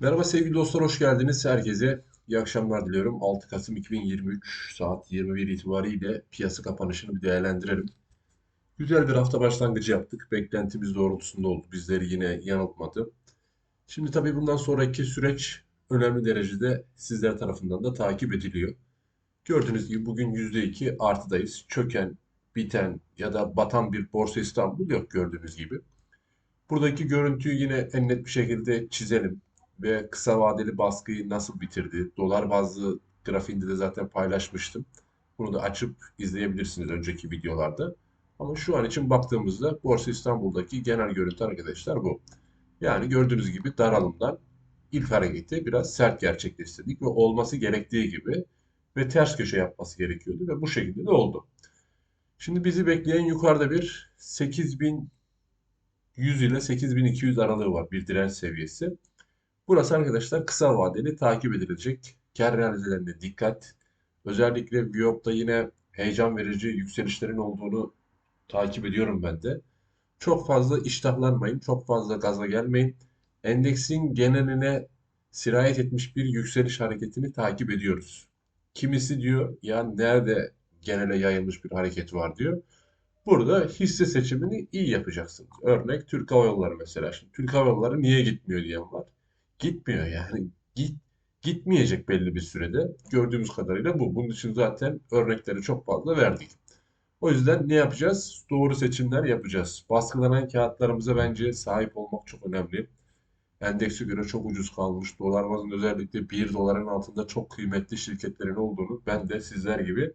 Merhaba sevgili dostlar, hoş geldiniz. Herkese iyi akşamlar diliyorum. 6 Kasım 2023 saat 21 itibariyle piyasa kapanışını bir değerlendirelim. Güzel bir hafta başlangıcı yaptık. Beklentimiz doğrultusunda oldu. Bizleri yine yanıltmadı. Şimdi tabii bundan sonraki süreç önemli derecede sizler tarafından da takip ediliyor. Gördüğünüz gibi bugün %2 artıdayız. Çöken, biten ya da batan bir Borsa İstanbul yok gördüğünüz gibi. Buradaki görüntüyü yine en net bir şekilde çizelim ve kısa vadeli baskıyı nasıl bitirdi? Dolar bazlı grafiğinde de zaten paylaşmıştım. Bunu da açıp izleyebilirsiniz önceki videolarda. Ama şu an için baktığımızda Borsa İstanbul'daki genel görüntü arkadaşlar bu. Yani gördüğünüz gibi daralımdan ilk hareketi biraz sert gerçekleştirdik ve olması gerektiği gibi ve ters köşe yapması gerekiyordu ve bu şekilde de oldu. Şimdi bizi bekleyen yukarıda bir 8100 ile 8200 aralığı var bir direnç seviyesi. Burası arkadaşlar kısa vadeli takip edilecek. Kar realizelerine dikkat. Özellikle Viyop'ta yine heyecan verici yükselişlerin olduğunu takip ediyorum ben de. Çok fazla iştahlanmayın, çok fazla gaza gelmeyin. Endeksin geneline sirayet etmiş bir yükseliş hareketini takip ediyoruz. Kimisi diyor ya nerede genele yayılmış bir hareket var diyor. Burada hisse seçimini iyi yapacaksınız. Örnek Türk Hava Yolları mesela. Şimdi Türk Hava Yolları niye gitmiyor diyen var. Gitmiyor yani. Git, gitmeyecek belli bir sürede. Gördüğümüz kadarıyla bu. Bunun için zaten örnekleri çok fazla verdik. O yüzden ne yapacağız? Doğru seçimler yapacağız. Baskılanan kağıtlarımıza bence sahip olmak çok önemli. Endekse göre çok ucuz kalmış. Dolar bazında özellikle bir doların altında çok kıymetli şirketlerin olduğunu ben de sizler gibi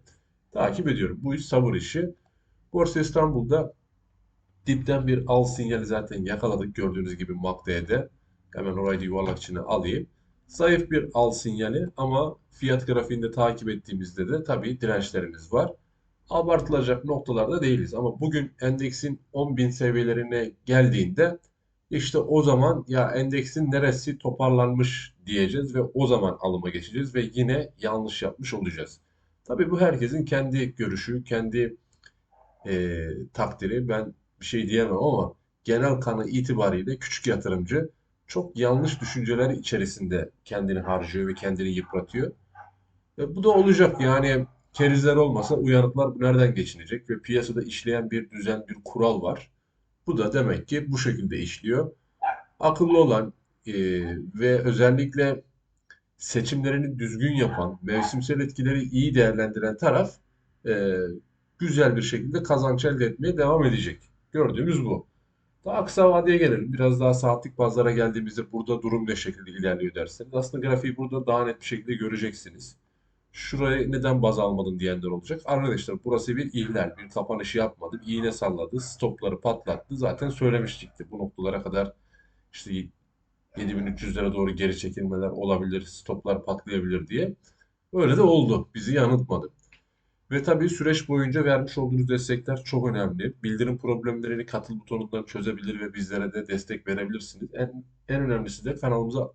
takip ediyorum. Bu iş sabır işi. Borsa İstanbul'da dipten bir al sinyali zaten yakaladık gördüğünüz gibi MACD'de. Hemen orayı da yuvarlak içine alayım. Zayıf bir al sinyali ama fiyat grafiğinde takip ettiğimizde de tabii dirençlerimiz var. Abartılacak noktalarda değiliz ama bugün endeksin 10.000 seviyelerine geldiğinde işte o zaman ya endeksin neresi toparlanmış diyeceğiz ve o zaman alıma geçeceğiz ve yine yanlış yapmış olacağız. Tabii bu herkesin kendi görüşü, kendi e, takdiri. Ben bir şey diyemem ama genel kanı itibariyle küçük yatırımcı çok yanlış düşünceler içerisinde kendini harcıyor ve kendini yıpratıyor. E, bu da olacak yani kerizler olmasa uyanıklar nereden geçinecek ve piyasada işleyen bir düzen, bir kural var. Bu da demek ki bu şekilde işliyor. Akıllı olan e, ve özellikle seçimlerini düzgün yapan, mevsimsel etkileri iyi değerlendiren taraf e, güzel bir şekilde kazanç elde etmeye devam edecek. Gördüğümüz bu. Daha kısa vadeye gelelim. Biraz daha saatlik bazlara geldiğimizde burada durum ne şekilde ilerliyor derseniz. Aslında grafiği burada daha net bir şekilde göreceksiniz. Şuraya neden baz almadın diyenler olacak. Arkadaşlar burası bir ihlal. Bir kapanışı yapmadı. İğne salladı. Stopları patlattı. Zaten söylemiştikti. Bu noktalara kadar işte 7300'lere doğru geri çekilmeler olabilir. Stoplar patlayabilir diye. Öyle de oldu. Bizi yanıltmadı. Ve tabii süreç boyunca vermiş olduğunuz destekler çok önemli. Bildirim problemlerini katıl butonundan çözebilir ve bizlere de destek verebilirsiniz. En, en önemlisi de kanalımıza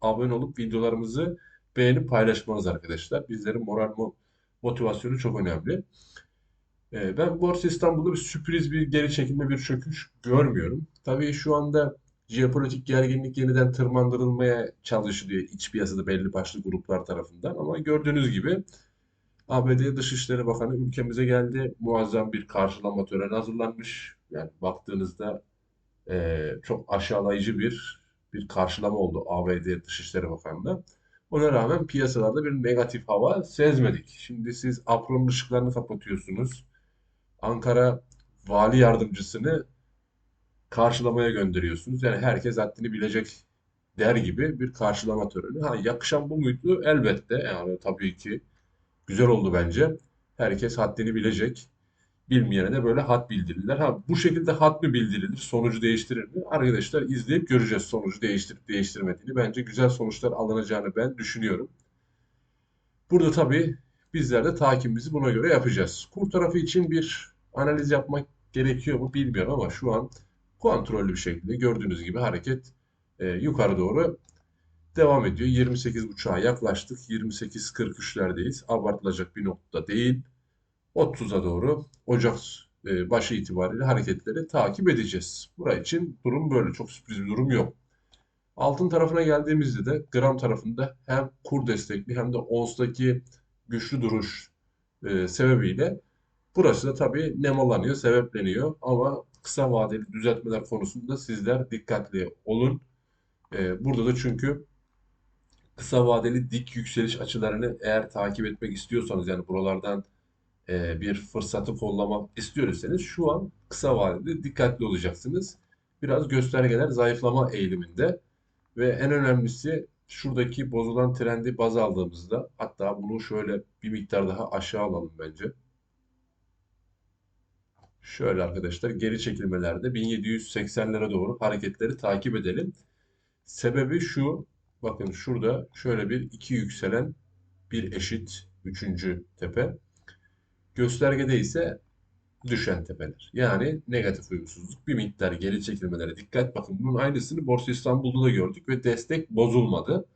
abone olup videolarımızı beğenip paylaşmanız arkadaşlar. Bizlerin moral mo motivasyonu çok önemli. Ee, ben Borsa İstanbul'da bir sürpriz bir geri çekilme bir çöküş görmüyorum. Tabii şu anda jeopolitik gerginlik yeniden tırmandırılmaya çalışılıyor iç piyasada belli başlı gruplar tarafından. Ama gördüğünüz gibi ABD Dışişleri Bakanı ülkemize geldi. Muazzam bir karşılama töreni hazırlanmış. Yani baktığınızda eee, çok aşağılayıcı bir bir karşılama oldu ABD Dışişleri Bakanı'na. Ona rağmen piyasalarda bir negatif hava sezmedik. Şimdi siz Apron'un ışıklarını kapatıyorsunuz. Ankara vali yardımcısını karşılamaya gönderiyorsunuz. Yani herkes haddini bilecek der gibi bir karşılama töreni. Ha yakışan bu muydu? Elbette. Yani tabii ki Güzel oldu bence. Herkes haddini bilecek. Bilmeyene de böyle had bildirirler. Ha bu şekilde had mı bildirilir? Sonucu değiştirir mi? Arkadaşlar izleyip göreceğiz sonucu değiştirip değiştirmediğini. Bence güzel sonuçlar alınacağını ben düşünüyorum. Burada tabii bizler de takibimizi buna göre yapacağız. Kur tarafı için bir analiz yapmak gerekiyor mu bilmiyorum ama şu an kontrollü bir şekilde gördüğünüz gibi hareket e, yukarı doğru devam ediyor. 28.5'a yaklaştık. 28.43'lerdeyiz. Abartılacak bir nokta değil. 30'a doğru Ocak e, başı itibariyle hareketleri takip edeceğiz. Buraya için durum böyle. Çok sürpriz bir durum yok. Altın tarafına geldiğimizde de gram tarafında hem kur destekli hem de ons'taki güçlü duruş e, sebebiyle burası da tabii nemalanıyor, sebepleniyor. Ama kısa vadeli düzeltmeler konusunda sizler dikkatli olun. E, burada da çünkü kısa vadeli dik yükseliş açılarını eğer takip etmek istiyorsanız yani buralardan e, bir fırsatı kollamak istiyorsanız şu an kısa vadede dikkatli olacaksınız. Biraz göstergeler zayıflama eğiliminde ve en önemlisi şuradaki bozulan trendi baz aldığımızda hatta bunu şöyle bir miktar daha aşağı alalım bence. Şöyle arkadaşlar geri çekilmelerde 1780'lere doğru hareketleri takip edelim. Sebebi şu bakın şurada şöyle bir iki yükselen bir eşit üçüncü tepe. Göstergede ise düşen tepeler. Yani negatif uyumsuzluk. Bir miktar geri çekilmelere dikkat. Bakın bunun aynısını Borsa İstanbul'da da gördük ve destek bozulmadı.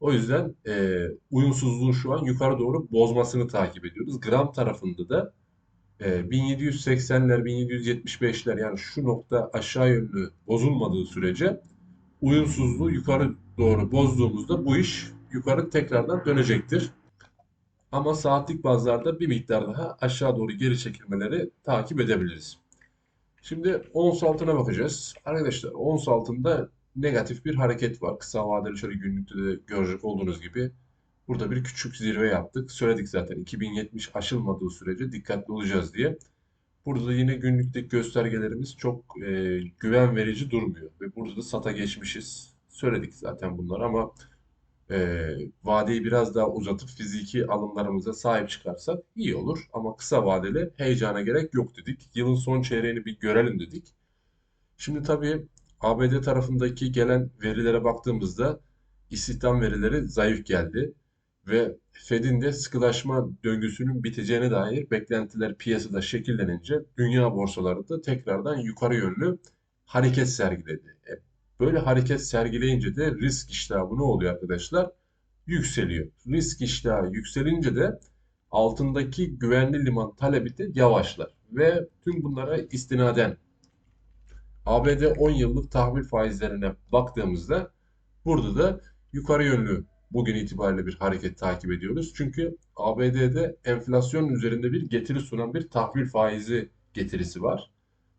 O yüzden e, uyumsuzluğun şu an yukarı doğru bozmasını takip ediyoruz. Gram tarafında da e, 1780'ler, 1775'ler yani şu nokta aşağı yönlü bozulmadığı sürece uyumsuzluğu yukarı doğru bozduğumuzda bu iş yukarı tekrardan dönecektir. Ama saatlik bazlarda bir miktar daha aşağı doğru geri çekilmeleri takip edebiliriz. Şimdi ons altına bakacağız. Arkadaşlar ons altında negatif bir hareket var. Kısa vadeli şöyle günlükte de görecek olduğunuz gibi. Burada bir küçük zirve yaptık. Söyledik zaten 2070 aşılmadığı sürece dikkatli olacağız diye. Burada da yine günlükteki göstergelerimiz çok e, güven verici durmuyor. Ve burada da sata geçmişiz. Söyledik zaten bunlar ama e, vadeyi biraz daha uzatıp fiziki alımlarımıza sahip çıkarsak iyi olur. Ama kısa vadeli heyecana gerek yok dedik. Yılın son çeyreğini bir görelim dedik. Şimdi tabii ABD tarafındaki gelen verilere baktığımızda istihdam verileri zayıf geldi ve Fed'in de sıkılaşma döngüsünün biteceğine dair beklentiler piyasada şekillenince dünya borsaları da tekrardan yukarı yönlü hareket sergiledi. E, böyle hareket sergileyince de risk iştahı ne oluyor arkadaşlar? Yükseliyor. Risk iştahı yükselince de altındaki güvenli liman talebi de yavaşlar. Ve tüm bunlara istinaden ABD 10 yıllık tahvil faizlerine baktığımızda burada da yukarı yönlü bugün itibariyle bir hareket takip ediyoruz. Çünkü ABD'de enflasyon üzerinde bir getiri sunan bir tahvil faizi getirisi var.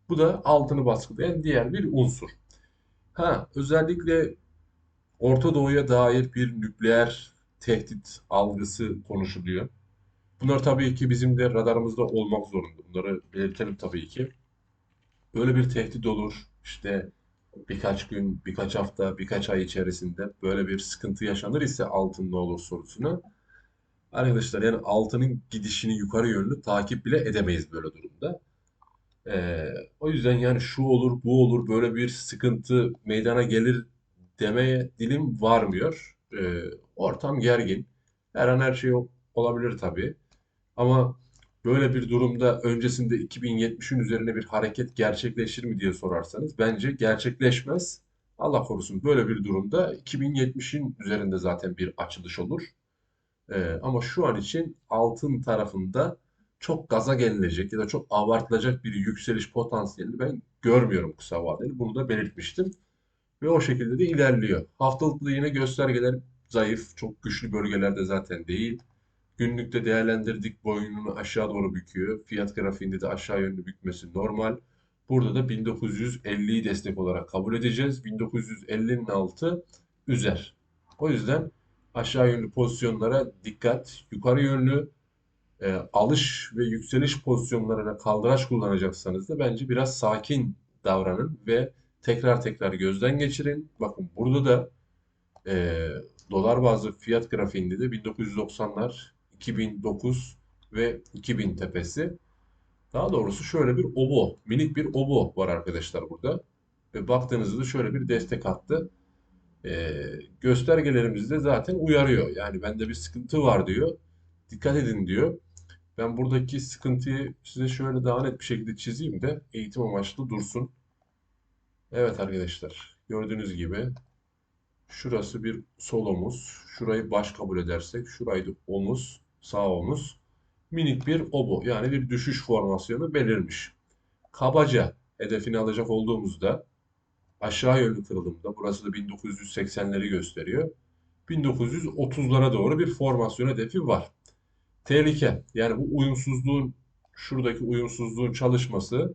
Bu da altını baskılayan diğer bir unsur. Ha, özellikle Orta Doğu'ya dair bir nükleer tehdit algısı konuşuluyor. Bunlar tabii ki bizim de radarımızda olmak zorunda. Bunları belirtelim tabii ki. Böyle bir tehdit olur. İşte birkaç gün, birkaç hafta, birkaç ay içerisinde böyle bir sıkıntı yaşanır ise altın ne olur sorusuna. Arkadaşlar yani altının gidişini yukarı yönlü takip bile edemeyiz böyle durumda. Ee, o yüzden yani şu olur, bu olur, böyle bir sıkıntı meydana gelir demeye dilim varmıyor. Ee, ortam gergin. Her an her şey olabilir tabii. Ama böyle bir durumda öncesinde 2070'in üzerine bir hareket gerçekleşir mi diye sorarsanız bence gerçekleşmez. Allah korusun böyle bir durumda 2070'in üzerinde zaten bir açılış olur. Ee, ama şu an için altın tarafında çok gaza gelinecek ya da çok abartılacak bir yükseliş potansiyelini ben görmüyorum kısa vadeli. Bunu da belirtmiştim. Ve o şekilde de ilerliyor. Haftalıkta yine göstergeler zayıf. Çok güçlü bölgelerde zaten değil. Günlükte değerlendirdik boyununu aşağı doğru büküyor. Fiyat grafiğinde de aşağı yönlü bükmesi normal. Burada da 1950'yi destek olarak kabul edeceğiz. 1950'nin altı üzer. O yüzden aşağı yönlü pozisyonlara dikkat. Yukarı yönlü e, alış ve yükseliş pozisyonlarına kaldıraç kullanacaksanız da bence biraz sakin davranın ve tekrar tekrar gözden geçirin. Bakın burada da e, dolar bazlı fiyat grafiğinde de 1990'lar 2009 ve 2000 tepesi. Daha doğrusu şöyle bir obo, minik bir obo var arkadaşlar burada. Ve baktığınızda şöyle bir destek attı. Ee, göstergelerimiz de zaten uyarıyor. Yani bende bir sıkıntı var diyor. Dikkat edin diyor. Ben buradaki sıkıntıyı size şöyle daha net bir şekilde çizeyim de eğitim amaçlı dursun. Evet arkadaşlar gördüğünüz gibi şurası bir sol omuz. Şurayı baş kabul edersek şurayı da omuz sağ omuz minik bir obo yani bir düşüş formasyonu belirmiş. Kabaca hedefini alacak olduğumuzda aşağı yönlü kırılımda burası da 1980'leri gösteriyor. 1930'lara doğru bir formasyon hedefi var. Tehlike yani bu uyumsuzluğun şuradaki uyumsuzluğun çalışması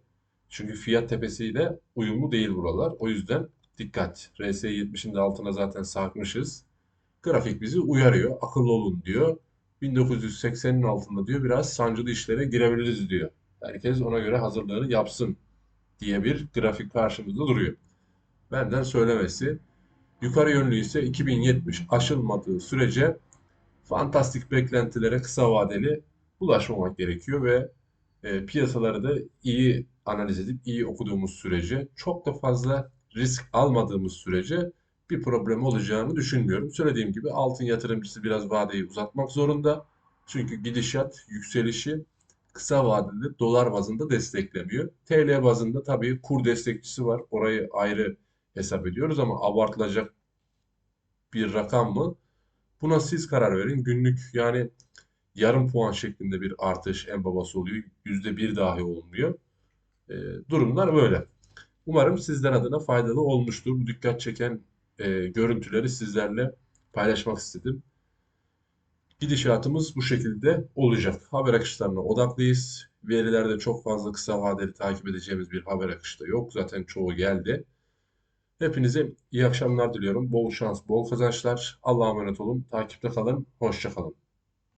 çünkü fiyat tepesiyle uyumlu değil buralar. O yüzden dikkat. RSI 70'in de altına zaten sarkmışız. Grafik bizi uyarıyor. Akıllı olun diyor. 1980'in altında diyor biraz sancılı işlere girebiliriz diyor. Herkes ona göre hazırlığını yapsın diye bir grafik karşımızda duruyor. Benden söylemesi. Yukarı yönlü ise 2070 aşılmadığı sürece fantastik beklentilere kısa vadeli bulaşmamak gerekiyor ve e, piyasaları da iyi analiz edip iyi okuduğumuz sürece çok da fazla risk almadığımız sürece bir problem olacağını düşünmüyorum. Söylediğim gibi altın yatırımcısı biraz vadeyi uzatmak zorunda. Çünkü gidişat yükselişi kısa vadeli dolar bazında desteklemiyor. TL bazında tabii kur destekçisi var. Orayı ayrı hesap ediyoruz ama abartılacak bir rakam mı? Buna siz karar verin. Günlük yani yarım puan şeklinde bir artış en babası oluyor. Yüzde bir dahi olmuyor. E, durumlar böyle. Umarım sizler adına faydalı olmuştur. Bu dikkat çeken e, görüntüleri sizlerle paylaşmak istedim. Gidişatımız bu şekilde olacak. Haber akışlarına odaklıyız. Verilerde çok fazla kısa vadeli takip edeceğimiz bir haber akışı da yok. Zaten çoğu geldi. Hepinize iyi akşamlar diliyorum. Bol şans, bol kazançlar. Allah'a emanet olun. Takipte kalın. Hoşça kalın.